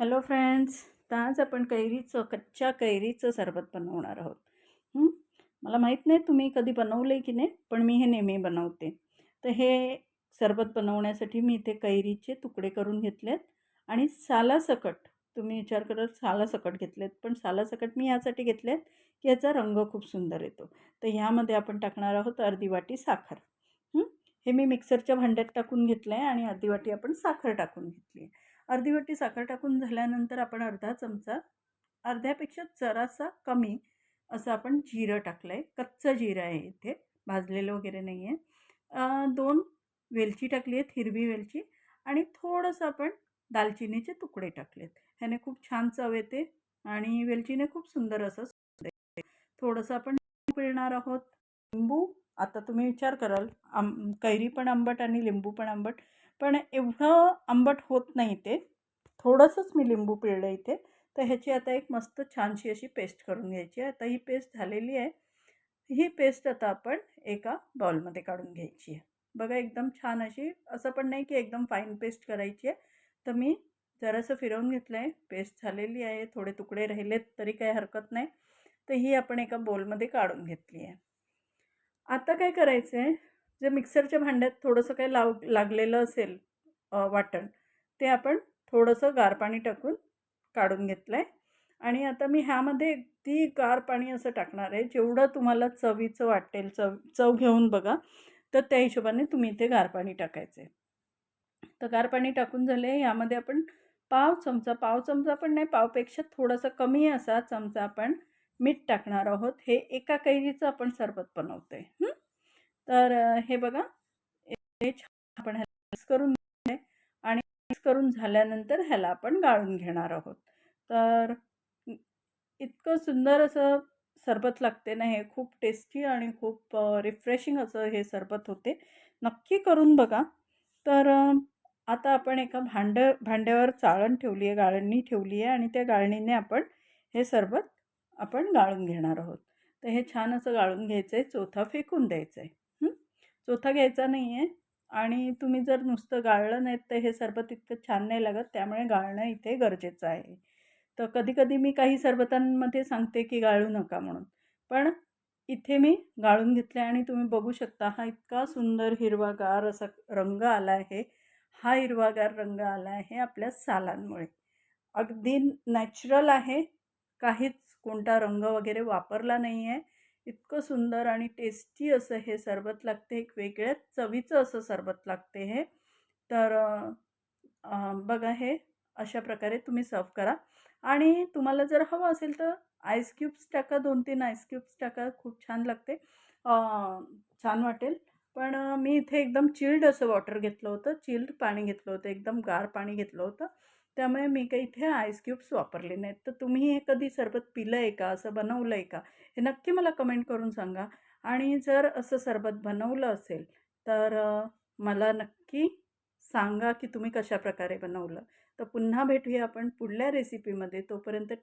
Hello friends तर आज आपण कैरीचं कच्च्या कैरीचं सरबत बनवणार आहोत. मला माहीत नाही तुम्ही कधी बनवलं आहे की नाही पण मी हे नेहमी बनवते. तर हे सरबत बनवण्यासाठी मी इथे कैरीचे तुकडे करून घेतलेत आणि सालासकट तुम्ही विचार करत सालासकट घेतलेत पण सालासकट मी यासाठी घेतलेत की याचा रंग खूप सुंदर येतो. तर ह्यामध्ये आपण टाकणार आहोत अर्धी वाटी साखर. हे? मी मिक्सरच्या भांड्यात टाकून घेतलं आहे आणि अर्धी वाटी आपण साखर टाकून घेतली आहे अर्धी वाटी साखर टाकून झाल्यानंतर आपण अर्धा चमचा अर्ध्यापेक्षा जरासा कमी असं आपण जिरं टाकलं आहे कच्चं जिरं आहे इथे भाजलेलं वगैरे नाही आहे दोन वेलची टाकली आहेत हिरवी वेलची आणि थोडंसं आपण दालचिनीचे तुकडे टाकलेत. ह्याने खूप छान चव येते आणि वेलचीने खूप सुंदर असं थोडंसं आपण पिळणार आहोत. लिंबू आता तुम्ही विचार कराल आम कैरी पण आंबट आणि लिंबू पण आंबट. पण एवढं आंबट होत नाही ते. थोडंसंच मी लिंबू पिळलं इथे. तर ह्याची आता एक मस्त छानशी अशी पेस्ट करून घ्यायची आहे. आता ही पेस्ट झालेली आहे. ही पेस्ट आता आपण एका बाउलमध्ये काढून घ्यायची आहे. बघा एकदम छान अशी असं पण नाही की एकदम फाईन पेस्ट करायची आहे. तर मी जरासं फिरवून घेतलं आहे पेस्ट झालेली आहे. थोडे तुकडे राहिलेत तरी काही हरकत नाही. तर ही आपण एका बोलमध्ये काढून घेतली आहे. आता काय करायचं आहे जे मिक्सरच्या भांड्यात थोडंसं काही लाव लागलेलं असेल वाटण ते आपण थोडंसं गार पाणी टाकून काढून घेतलं आहे आणि आता मी ह्यामध्ये अगदी गार पाणी असं टाकणार आहे. जेवढं तुम्हाला चवीचं वाटेल चव चव घेऊन बघा तर त्या हिशोबाने तुम्ही इथे गार पाणी टाकायचं आहे तर गार पाणी टाकून झाले यामध्ये आपण पाव चमचा पाव चमचा पण नाही पावपेक्षा थोडासा कमी असा चमचा आपण मीठ टाकणार आहोत. हे एका कैरीचं आपण सरबत बनवतो आहे तर हे बघा. हे छान आपण मिक्स करून आणि मिक्स करून झाल्यानंतर ह्याला आपण गाळून घेणार आहोत. तर इतकं सुंदर असं सरबत लागते ना हे खूप टेस्टी आणि खूप रिफ्रेशिंग असं हे सरबत होते. नक्की करून बघा. तर आता आपण एका भांड भांड्यावर चाळण ठेवली आहे गाळणी ठेवली आहे आणि त्या गाळणीने आपण हे सरबत आपण गाळून घेणार आहोत. तर हे छान असं गाळून घ्यायचं आहे चोथा फेकून द्यायचं आहे चोथा घ्यायचा नाही आहे आणि तुम्ही जर नुसतं गाळलं नाहीत तर हे सरबत इतकं छान नाही लागत त्यामुळे गाळणं इथे गरजेचं आहे. तर कधीकधी मी काही सरबतांमध्ये सांगते की गाळू नका म्हणून. पण इथे मी गाळून घेतले आणि तुम्ही बघू शकता हा इतका सुंदर हिरवागार असा रंग आला आहे. हा हिरवागार रंग आला आहे आपल्या सालांमुळे. अगदी नॅचरल आहे. काहीच कोणता रंग वगैरे वापरला नाही आहे इतकं सुंदर आणि टेस्टी असं हे सरबत लागते. एक वेगळ्याच चवीचं असं सरबत लागते हे. तर बघा हे अशा प्रकारे तुम्ही सर्व करा. आणि तुम्हाला जर हवं असेल तर आईस क्यूब्स टाका. दोन तीन आईस क्यूब्स टाका. खूप छान लागते. छान वाटेल. पण मी इथे एकदम चिल्ड असं वॉटर घेतलं होतं. चिल्ड पाणी घेतलं होतं. एकदम गार पाणी घेतलं होतं. त्यामुळे मी काही इथे आईस क्यूब्स वापरले नाहीत. तर तुम्ही हे कधी सरबत पिलं आहे का? असं बनवलं आहे का? हे नक्की मला कमेंट करून सांगा. आणि जर असं सरबत बनवलं असेल तर मला नक्की सांगा की तुम्ही कशा प्रकारे बनवलं. तर पुन्हा भेटूया आपण पुढल्या रेसिपीमध्ये तोपर्यंत टे